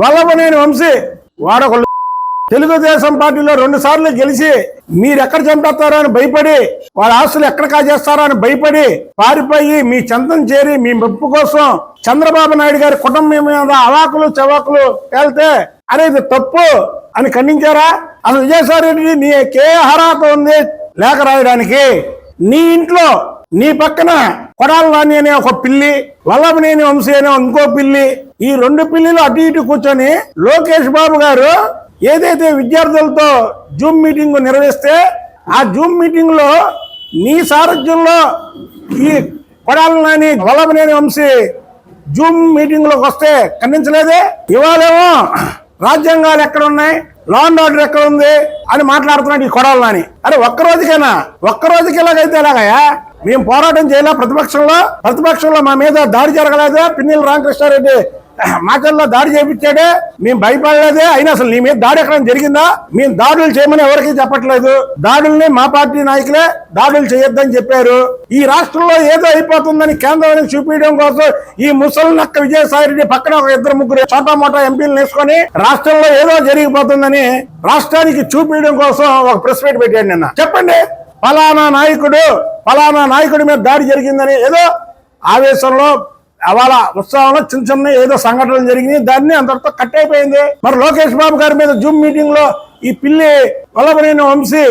వల్లభనేని వంశీ. వాడొక తెలుగుదేశం పార్టీలో రెండు సార్లు గెలిచి మీరు ఎక్కడ చంపేస్తారో అని భయపడి వాళ్ళ ఆస్తులు ఎక్కడ కాజేస్తారో అని భయపడి పారిపోయి మీ చందం చేరి మీ మెప్పు కోసం చంద్రబాబు నాయుడు గారి కుటుంబం మీద అవాకులు చవాకులు తేలితే అనేది తప్పు అని ఖండించారా? అసలు విజయసాయి రెడ్డి నీ కే అర్హత ఉంది లేఖ రాయడానికి? నీ ఇంట్లో నీ పక్కన కొడాల నాని అనే ఒక పిల్లి వల్లభనేని వంశీ అనే ఇంకో పిల్లి ఈ రెండు పిల్లిలు అటు ఇటు కూర్చొని లోకేష్ బాబు గారు ఏదైతే విద్యార్థులతో జూమ్ మీటింగ్ నిర్వహిస్తే ఆ జూమ్ మీటింగ్లో నీ సారథ్యంలో ఈ కొడాల నాని వల్లభనేని వంశీ జూమ్ మీటింగ్లోకి వస్తే ఖండించలేదే? ఇవాళేమో రాజ్యాంగాలు ఎక్కడ ఉన్నాయి లా అండ్ ఆర్డర్ ఎక్కడ ఉంది అని మాట్లాడుతున్నాడు ఈ కొడాలని అరే ఒక్క రోజుకేనా ఒక్క రోజుకి ఎలాగైతే ఎలాగయా మేము పోరాటం చేయలే? ప్రతిపక్షంలో? ప్రతిపక్షంలో మా మీద దాడి జరగలేదు? పిన్నెల రామకృష్ణారెడ్డి మాకల్లో దాడి చేయించాడే? మేము భయపడలేదే? అయినా అసలు నీ మీద దాడి ఎక్కడ జరిగిందా? మేము దాడులు చేయమని ఎవరికి చెప్పట్లేదు. దాడుల్ని మా పార్టీ నాయకులే దాడులు చేయొద్దని చెప్పారు. ఈ రాష్ట్రంలో ఏదో అయిపోతుందని కేంద్రానికి చూపించడం కోసం ఈ ముసలి నక్క విజయసాయి రెడ్డి పక్కన ఒక ఇద్దరు ముగ్గురు చోటా మోటా ఎంపీలు వేసుకొని రాష్ట్రంలో ఏదో జరిగిపోతుందని రాష్ట్రానికి చూపించడం కోసం ఒక ప్రెస్ మీట్ పెట్టాడు నిన్న. చెప్పండి. ఫలానా నాయకుడు ఫలానా నాయకుడి మీద దాడి జరిగిందని ఏదో ఆవేశంలో అవాళ ఉత్సవంలో చిన్న చిన్న ఏదో సంఘటనలు జరిగినాయి. దాన్ని అంతటితో కట్ అయిపోయింది. మరి లోకేష్ బాబు గారి మీద జూమ్ మీటింగ్లో ఈ పిల్లి వల్లభనేని వంశీ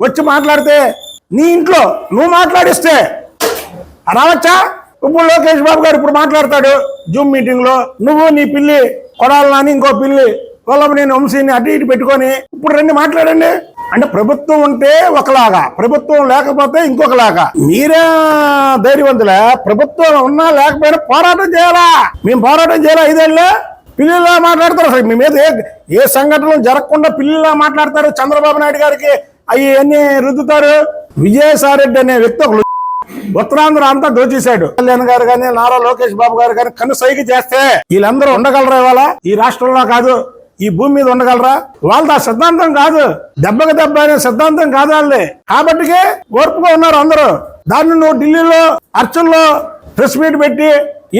వచ్చి మాట్లాడితే నీ ఇంట్లో నువ్వు మాట్లాడిస్తే రావచ్చా ఇప్పుడు లోకేష్ బాబు గారు ఇప్పుడు మాట్లాడతాడు జూమ్ మీటింగ్లో నువ్వు నీ పిల్లి కొడాలని ఇంకో పిల్లి వల్లభనేని వంశీని అటు ఇటు పెట్టుకొని ఇప్పుడు రండి మాట్లాడండి. అంటే ప్రభుత్వం ఉంటే ఒకలాగా ప్రభుత్వం లేకపోతే ఇంకొకలాగా. మీరే ధైర్యవంతులే ప్రభుత్వం ఉన్నా లేకపోయినా పోరాటం చేయాలా? మేము పోరాటం చేయాలా ఐదేళ్ళే? పిల్లిలా మాట్లాడతారు అసలు మీ మీద ఏ ఏ సంఘటనలు జరగకుండా పిల్లిలా మాట్లాడతారు చంద్రబాబు నాయుడు గారికి? అవి అన్ని రుద్దుతారు? విజయసాయిరెడ్డి అనే వ్యక్తి ఒకరు ఉత్తరాంధ్ర అంతా దోచేశాడు. కళ్యాణ్ గారు కానీ నారా లోకేష్ బాబు గారు కానీ కన్ను సైకి చేస్తే వీళ్ళందరూ ఉండగలరా ఇవాళ? ఈ రాష్ట్రంలో కాదు. ఈ భూమి మీద ఉండగలరా? వాళ్ళది ఆ సిద్ధాంతం కాదు. దెబ్బకి దెబ్బ అనే సిద్ధాంతం కాదు వాళ్ళది. కాబట్టికే ఓర్పుగా ఉన్నారు అందరూ. దాన్ని నువ్వు ఢిల్లీలో అర్చనలో ప్రెస్ మీట్ పెట్టి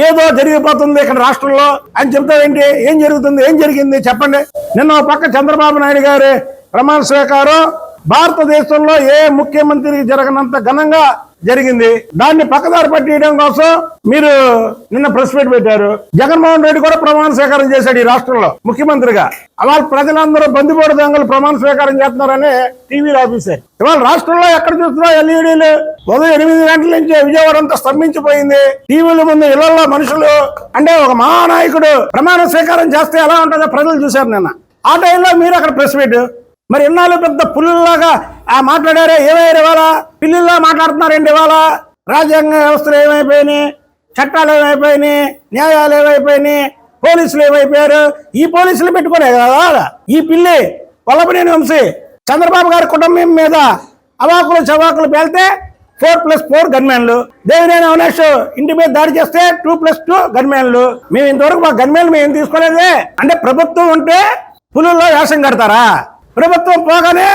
ఏదో జరిగిపోతుంది ఇక్కడ రాష్ట్రంలో అని చెప్తావేంటి? ఏం జరుగుతుంది? ఏం జరిగింది? చెప్పండి. నిన్న ఒక పక్క చంద్రబాబు నాయుడు గారి ప్రమాణ స్వీకారం భారతదేశంలో ఏ ముఖ్యమంత్రికి జరగనంత ఘనంగా జరిగింది. దాన్ని పక్కదారి పట్టియడం కోసం మీరు నిన్న ప్రెస్ మీట్ పెట్టారు. జగన్మోహన్ రెడ్డి కూడా ప్రమాణ స్వీకారం చేశాడు ఈ రాష్ట్రంలో ముఖ్యమంత్రిగా. అలా ప్రజలందరూ బందిపోటు దొంగలు ప్రమాణ స్వీకారం చేస్తున్నారని టీవీలో ఆఫీసర్ ఇవాళ రాష్ట్రంలో ఎక్కడ చూస్తున్నా ఎల్ఈడీలు ఉదయం ఎనిమిది గంటల నుంచి విజయవాడ అంతా స్తంభించిపోయింది. టీవీల ముందు ఇళ్ళలో మనుషులు అంటే ఒక మహానాయకుడు ప్రమాణ స్వీకారం చేస్తే ఎలా ఉంటుందో ప్రజలు చూశారు నిన్న. ఆ టైంలో మీరు అక్కడ ప్రెస్ మీట్. మరి ఇన్నాళ్ళు పెద్ద పుల్లులాగా ఆ మాట్లాడారే ఏమయ్యారు ఇవాళ పిల్లుల్లా మాట్లాడుతున్నారండి ఇవాళ. రాజ్యాంగ వ్యవస్థలు ఏమైపోయినాయి? చట్టాలు ఏమైపోయినాయి? న్యాయాలు ఏమైపోయినాయి? పోలీసులు ఏమైపోయారు? ఈ పోలీసులు పెట్టుకునే కదా ఈ పిల్లి వల్లభనేని వంశీ చంద్రబాబు గారి కుటుంబం మీద అవాకులు చవాకులు పేలితే ఫోర్ ప్లస్ ఫోర్ గన్మెన్లు దేవినేని అవినాష్ ఇంటి మీద దాడి చేస్తే టూ ప్లస్ టూ గన్మెన్లు మేము ఇంతవరకు మా గన్మెన్లు మేము తీసుకోలేదే? అంటే ప్రభుత్వం ఉంటే పులుల్లో వేషం కడతారా? ప్రభుత్వం పోగానే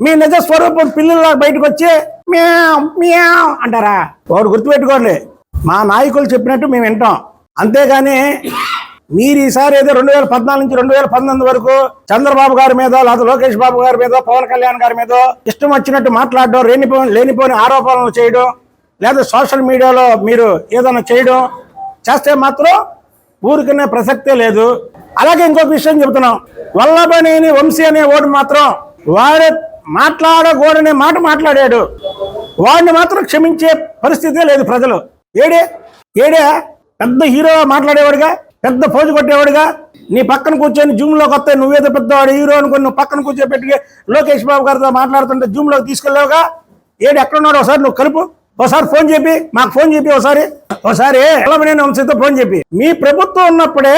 మీ నిజ స్వరూపం పిల్లల బయటకు వచ్చి మ్యావ్ మ్యావ్ అంటారా? ఒకటి గుర్తుపెట్టుకోండి. మా నాయకులు చెప్పినట్టు మేము వింటాం. అంతేగాని మీరు ఈసారి ఏదో రెండు వేల పద్నాలుగు నుంచి రెండు వేల పంతొమ్మిది వరకు చంద్రబాబు గారి మీద లేదా లోకేష్ బాబు గారి మీద పవన్ కళ్యాణ్ గారి మీద ఇష్టం వచ్చినట్టు మాట్లాడడం లేనిపో లేనిపోని ఆరోపణలు చేయడం లేదా సోషల్ మీడియాలో మీరు ఏదైనా చేయడం చేస్తే మాత్రం ఊరికనే ప్రసక్తే లేదు. అలాగే ఇంకొక విషయం చెబుతున్నాం. వల్లభనేని వంశీ అనే ఓటు మాత్రం వారే మాట్లాడకూడనే మాట మాట్లాడాడు. వాడిని మాత్రం క్షమించే పరిస్థితే లేదు ప్రజలు. ఏడే? ఏడే? పెద్ద హీరో మాట్లాడేవాడుగా పెద్ద పోజు కొట్టేవాడుగా నీ పక్కన కూర్చొని జూమ్లోకి వస్తే నువ్వేదో పెద్దవాడు హీరో అనుకుని నువ్వు పక్కన కూర్చోబెట్టి లోకేష్ బాబు గారితో మాట్లాడుతుంటే జూమ్లోకి తీసుకెళ్ళావుగా? ఏడు ఎక్కడున్నాడు? ఒకసారి నువ్వు కలుపు. ఒకసారి ఫోన్ చెప్పి మాకు ఫోన్ చెప్పి ఒకసారి. ఒకసారి వల్లభనేని వంశీతో ఫోన్ చెప్పి. మీ ప్రభుత్వం ఉన్నప్పుడే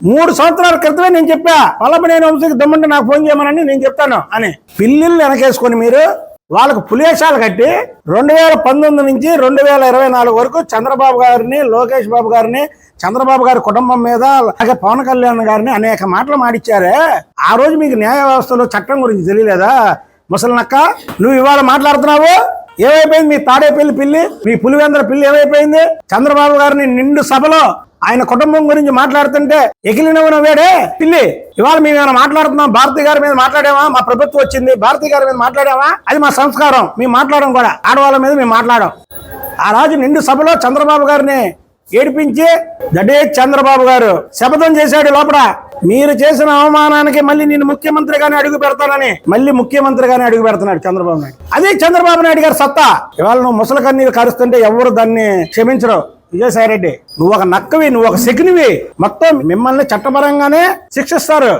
మూడు సంవత్సరాల క్రితమే నేను చెప్పా వల్లభనేని వంశీకి దమ్మంటే నాకు ఫోన్ చేయమనని నేను చెప్తాను అని. పిల్లిల్ని వెనకేసుకొని మీరు వాళ్ళకు పులేశాలు కట్టి రెండు వేల పంతొమ్మిది నుంచి రెండు వేల ఇరవై నాలుగు వరకు చంద్రబాబు గారిని లోకేష్ బాబు గారిని చంద్రబాబు గారి కుటుంబం మీద అలాగే పవన్ కళ్యాణ్ గారిని అనేక మాటలు మాడిచ్చారే. ఆ రోజు మీకు న్యాయ వ్యవస్థలో చట్టం గురించి తెలియలేదా? ముసలినక్క నువ్వు ఇవాళ మాట్లాడుతున్నావు? ఏమైపోయింది మీ తాడేపల్లి పిల్లి? మీ పులివెందర పిల్లి ఏమైపోయింది? చంద్రబాబు గారిని నిండు సభలో ఆయన కుటుంబం గురించి మాట్లాడుతుంటే ఎగిలినవన వేడే పిల్లి ఇవాళ మేము ఏమైనా మాట్లాడుతున్నాం? భారతి గారి మీద మాట్లాడామా మా ప్రభుత్వం వచ్చింది. భారతి గారి మీద మాట్లాడామా అది మా సంస్కారం. మేము మాట్లాడడం కూడా. ఆడవాళ్ళ మీద మేము మాట్లాడడం. ఆ రాజు నిండు సభలో చంద్రబాబు గారిని ఏడిపించి దడే చంద్రబాబు గారు శపథం చేశాడు లోపల. మీరు చేసిన అవమానానికి మళ్ళీ నేను ముఖ్యమంత్రిగానే అడుగు పెడతానని మళ్ళీ ముఖ్యమంత్రిగానే అడుగు పెడుతున్నాడు చంద్రబాబు నాయుడు. అదే చంద్రబాబు నాయుడు గారు సత్తా. ఇవాళ నువ్వు ముసలి కన్నీరు కరుస్తుంటే ఎవరు దాన్ని క్షమించరు? విజయసాయి రెడ్డి. నువ్వు ఒక నక్కవి నువ్వు ఒక శకునివి. మొత్తం మిమ్మల్ని చట్టపరంగానే శిక్షిస్తారు.